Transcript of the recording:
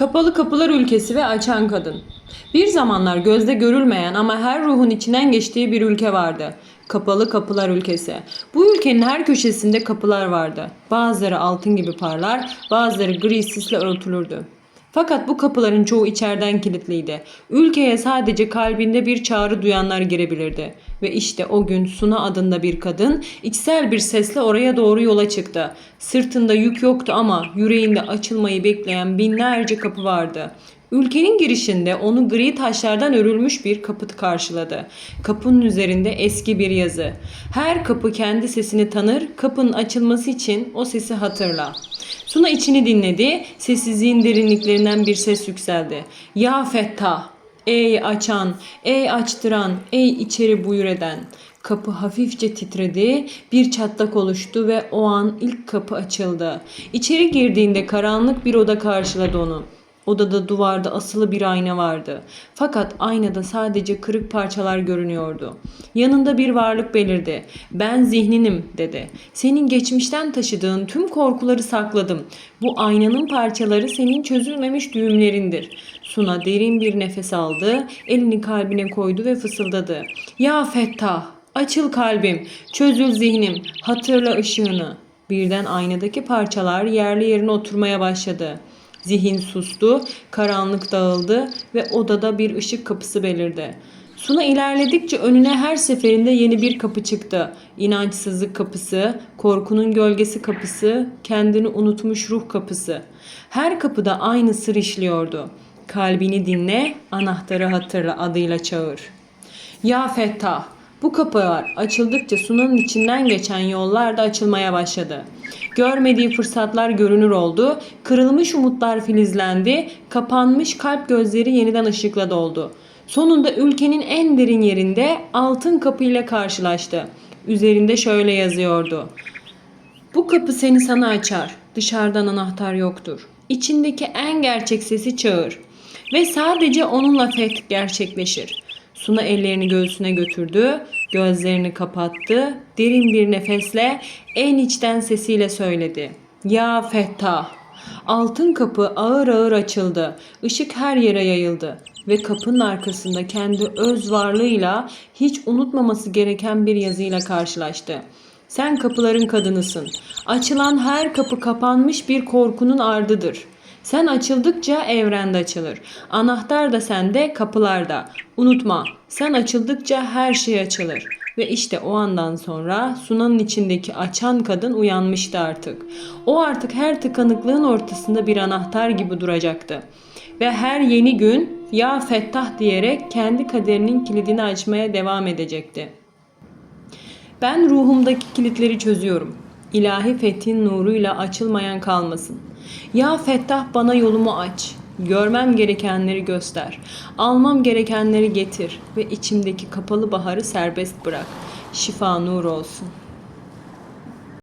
Kapalı kapılar ülkesi ve açan kadın. Bir zamanlar gözde görülmeyen ama her ruhun içinden geçtiği bir ülke vardı. Kapalı kapılar ülkesi. Bu ülkenin her köşesinde kapılar vardı. Bazıları altın gibi parlar, bazıları gri sisle örtülürdü. Fakat bu kapıların çoğu içeriden kilitliydi. Ülkeye sadece kalbinde bir çağrı duyanlar girebilirdi. Ve işte o gün Suna adında bir kadın içsel bir sesle oraya doğru yola çıktı. Sırtında yük yoktu ama yüreğinde açılmayı bekleyen binlerce kapı vardı. Ülkenin girişinde onu gri taşlardan örülmüş bir kapı karşıladı. Kapının üzerinde eski bir yazı. Her kapı kendi sesini tanır, kapının açılması için o sesi hatırla. Suna içini dinledi, sessizliğin derinliklerinden bir ses yükseldi. Ya Fettah! Ey açan, ey açtıran, ey içeri buyur eden. Kapı hafifçe titredi, bir çatlak oluştu ve o an ilk kapı açıldı. İçeri girdiğinde karanlık bir oda karşıladı onu. Odada duvarda asılı bir ayna vardı. Fakat aynada sadece kırık parçalar görünüyordu. Yanında bir varlık belirdi. Ben zihninim dedi. Senin geçmişten taşıdığın tüm korkuları sakladım. Bu aynanın parçaları senin çözülmemiş düğümlerindir. Suna derin bir nefes aldı, elini kalbine koydu ve fısıldadı. Ya Fettah, açıl kalbim, çözül zihnim, hatırla ışığını. Birden aynadaki parçalar yerli yerine oturmaya başladı. Zihin sustu, karanlık dağıldı ve odada bir ışık kapısı belirdi. Suna ilerledikçe önüne her seferinde yeni bir kapı çıktı. İnançsızlık kapısı, korkunun gölgesi kapısı, kendini unutmuş ruh kapısı. Her kapıda aynı sır işliyordu. Kalbini dinle, anahtarı hatırla adıyla çağır. Ya Fettah, bu kapılar açıldıkça Suna'nın içinden geçen yollar da açılmaya başladı. Görmediği fırsatlar görünür oldu, kırılmış umutlar filizlendi, kapanmış kalp gözleri yeniden ışıkla doldu. Sonunda ülkenin en derin yerinde altın kapıyla karşılaştı. Üzerinde şöyle yazıyordu. Bu kapı seni sana açar. Dışarıdan anahtar yoktur. İçindeki en gerçek sesi çağır. Ve sadece onunla feth gerçekleşir. Suna ellerini göğsüne götürdü, gözlerini kapattı, derin bir nefesle en içten sesiyle söyledi. Ya Fettah! Altın kapı ağır ağır açıldı. Işık her yere yayıldı ve kapının arkasında kendi öz varlığıyla hiç unutmaması gereken bir yazıyla karşılaştı. Sen kapıların kadınısın. Açılan her kapı kapanmış bir korkunun ardıdır. Sen açıldıkça evrende açılır. Anahtar da sende, kapılar da. Unutma, sen açıldıkça her şey açılır. Ve işte o andan sonra Sunan'ın içindeki açan kadın uyanmıştı artık. O artık her tıkanıklığın ortasında bir anahtar gibi duracaktı. Ve her yeni gün ya Fettah diyerek kendi kaderinin kilidini açmaya devam edecekti. Ben ruhumdaki kilitleri çözüyorum. İlahi fethin nuruyla açılmayan kalmasın. Ya Fettah bana yolumu aç. Görmem gerekenleri göster. Almam gerekenleri getir ve içimdeki kapalı baharı serbest bırak. Şifa nur olsun.''